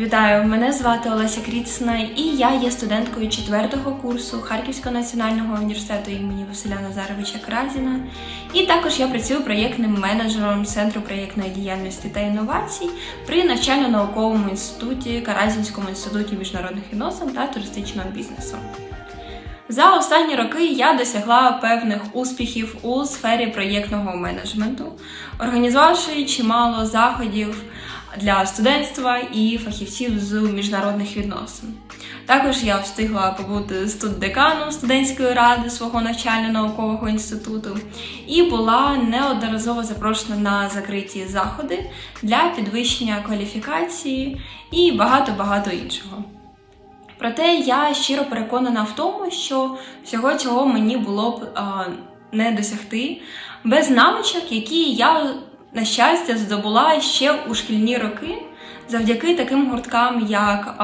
Вітаю! Мене звати Олеся Кріцна, і я є студенткою четвертого курсу Харківського національного університету імені Василя Назаровича Кразіна. І також я працюю проєктним менеджером Центру проєктної діяльності та інновацій при навчально-науковому інституті Каразінському інституті міжнародних відносин та туристичного бізнесу. За останні роки я досягла певних успіхів у сфері проєктного менеджменту, організувавши чимало заходів для студентства і фахівців з міжнародних відносин. Також я встигла побути студдеканом студентської ради свого навчально-наукового інституту і була неодноразово запрошена на закриті заходи для підвищення кваліфікації і багато-багато іншого. Проте я щиро переконана в тому, що всього цього мені було б а, не досягти без навичок, які я, на щастя, здобула ще у шкільні роки завдяки таким гурткам, як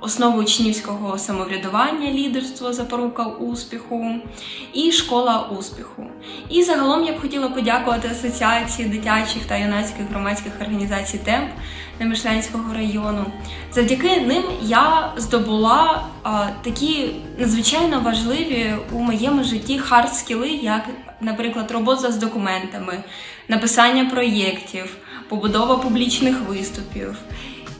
основи учнівського самоврядування, лідерство, запорука успіху і школа успіху. І загалом я б хотіла подякувати Асоціації дитячих та юнацьких громадських організацій ТЕМП Немишлянського району. Завдяки ним я здобула такі надзвичайно важливі у моєму житті хард-скіли, як, наприклад, робота з документами, написання проєктів, побудова публічних виступів.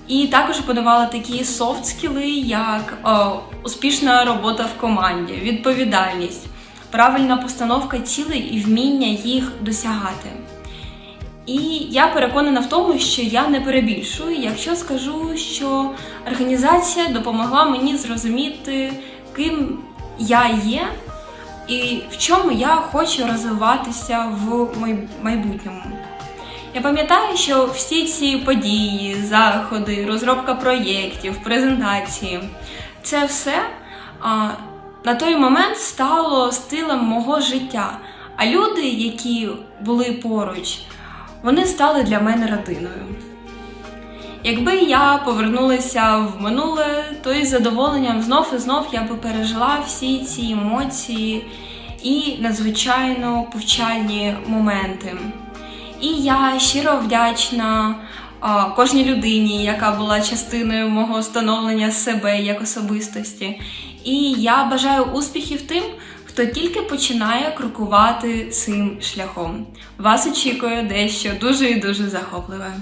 І також подавала такі софт-скіли, як а, успішна робота в команді, відповідальність, правильна постановка цілей і вміння їх досягати. І я переконана в тому, що я не перебільшую, якщо скажу, що організація допомогла мені зрозуміти, ким я є і в чому я хочу розвиватися в майбутньому. Я пам'ятаю, що всі ці події, заходи, розробка проєктів, презентації це все а, на той момент стало стилем мого життя. А люди, які були поруч, вони стали для мене родиною. Якби я повернулася в минуле, то із задоволенням знов і знов я би пережила всі ці емоції і надзвичайно повчальні моменти. І я щиро вдячна кожній людині, яка була частиною мого становлення себе як особистості. І я бажаю успіхів тим, хто тільки починає крокувати цим шляхом. Вас очікує дещо дуже і дуже захопливе.